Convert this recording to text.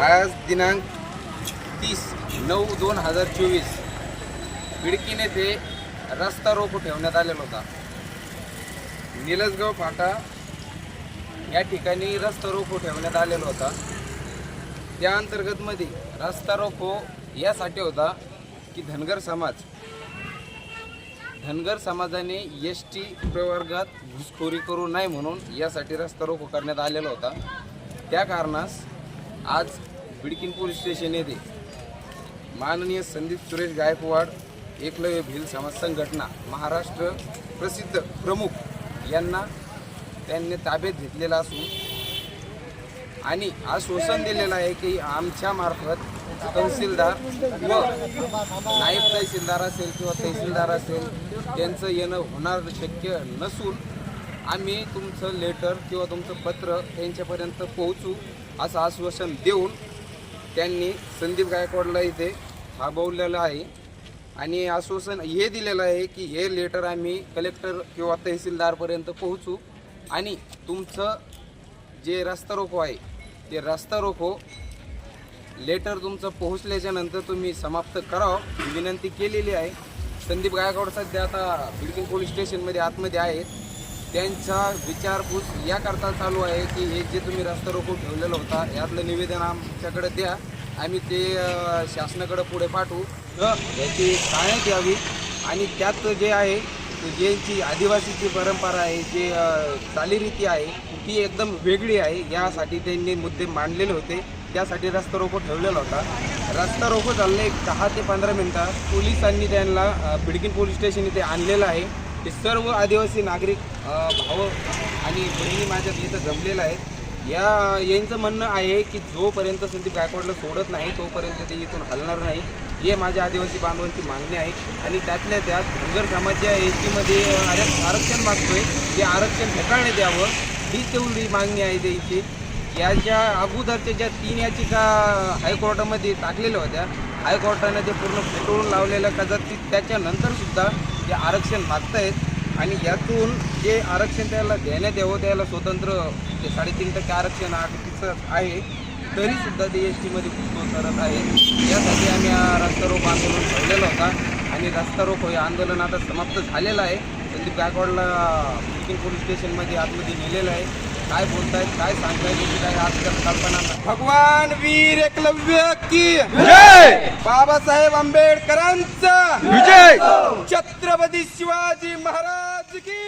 आज दिनांक तीस नऊ दोन हजार चोवीस. खिडकीने ते रस्ता रोको ठेवण्यात आलेला होता. निलजगाव फाटा या ठिकाणी रस्ता रोको ठेवण्यात आलेला होता. त्या अंतर्गतमध्ये रस्ता रोको यासाठी होता की धनगर समाज. धनगर समाजाने एस टी प्रवर्गात घुसखोरी करू नये म्हणून यासाठी रस्ता रोको करण्यात आलेला होता. त्या कारणास आज बिडकीन पोलीस स्टेशन येथे माननीय संदीप सुरेश गायकवाड एकलव्य भिल समाज संघटना महाराष्ट्र प्रसिद्ध प्रमुख यांना त्यांनी ताब्यात घेतलेला असून आणि आश्वासन दिलेलं आहे की आमच्या मार्फत तहसीलदार व नायब तहसीलदार असेल किंवा तहसीलदार असेल त्यांचं येणं होणार शक्य नसून आम्ही तुमचं लेटर किंवा तुमचं पत्र त्यांच्यापर्यंत पोहोचू असं आश्वासन देऊन त्यांनी संदीप गायकवाडला इथे थांबवलेलं आहे. आणि आश्वासन हे दिलेलं आहे की हे लेटर आम्ही कलेक्टर किंवा तहसीलदारपर्यंत पोहोचू. आणि तुमचं जे रस्ता रोको आहे ते रस्ता रोको. लेटर तुमचं पोहोचल्याच्यानंतर तुम्ही समाप्त करावं विनंती केलेली आहे. संदीप गायकवाड सध्या आता बिडकिंग पोलीस स्टेशनमध्ये आतमध्ये आहेत. त्यांचा विचारपूस याकरता चालू आहे की हे जे तुम्ही रस्ता रोको ठेवलेला होता यातलं निवेदन आमच्याकडे द्या. आम्ही ते शासनाकडं शासनाकडे पुढे पाठवू. याची टाळण्यात द्यावी आणि त्यात जे आहे ज्यांची जी आदिवासीची परंपरा आहे जे चालीरीती आहे ती एकदम वेगळी आहे. यासाठी त्यांनी मुद्दे मांडलेले होते. त्यासाठी रस्ता रोको ठेवलेला होता. रस्ता रोको चाललं एक दहा ते पंधरा मिनटात पोलिसांनी त्यांना अं, बिडकीन पोलीस स्टेशन इथे आणलेलं आहे. ते सर्व आदिवासी नागरिक अं, भाव आणि बहिणी माझ्या इथं जमलेलं आहे या यांचं म्हणणं आहे की जोपर्यंत संदीप गायकवाडला सोडत नाही तोपर्यंत ते इथून हलणार नाही. हे माझ्या आदिवासी बांधवांची मागणी आहे. आणि त्यातल्या त्यात धनगर समाज ज्या एस टीमध्ये आरक्षण मागतोय. ते आरक्षण फेटाळण्यात द्यावं ही तेवढी मागणी आहे त्यांची याच्या अगोदरच्या ज्या तीन याचिका हायकोर्टामध्ये टाकलेल्या होत्या हायकोर्टाने ते पूर्ण फेटाळून लावलेल्या कदाचित त्याच्यानंतर जे ते आरक्षण मागतायत आणि यातून जे आरक्षण त्याला देण्यात यावं त्याला स्वतंत्र ते साडेतीन टक्के आरक्षण तिचं आहे तरीसुद्धा ते एस टीमध्ये घुसखोर करत आहे यासाठी आम्ही हा रस्ता रोप आंदोलन ठेवलेला होता आणि रस्ता रोप हे आंदोलन आता समाप्त झालेलं आहे. संदीप गायकवाडला बुकिंग पोलीस स्टेशनमध्ये आतमध्ये नेलेलं आहे. काय बोलतायत काय सांगतायत याची काय आजकाल कल्पना नाही. भगवान वीर एकलव्य की? जय बाबासाहेब आंबेडकरांचा. विजय! छत्रपती शिवाजी महाराज की?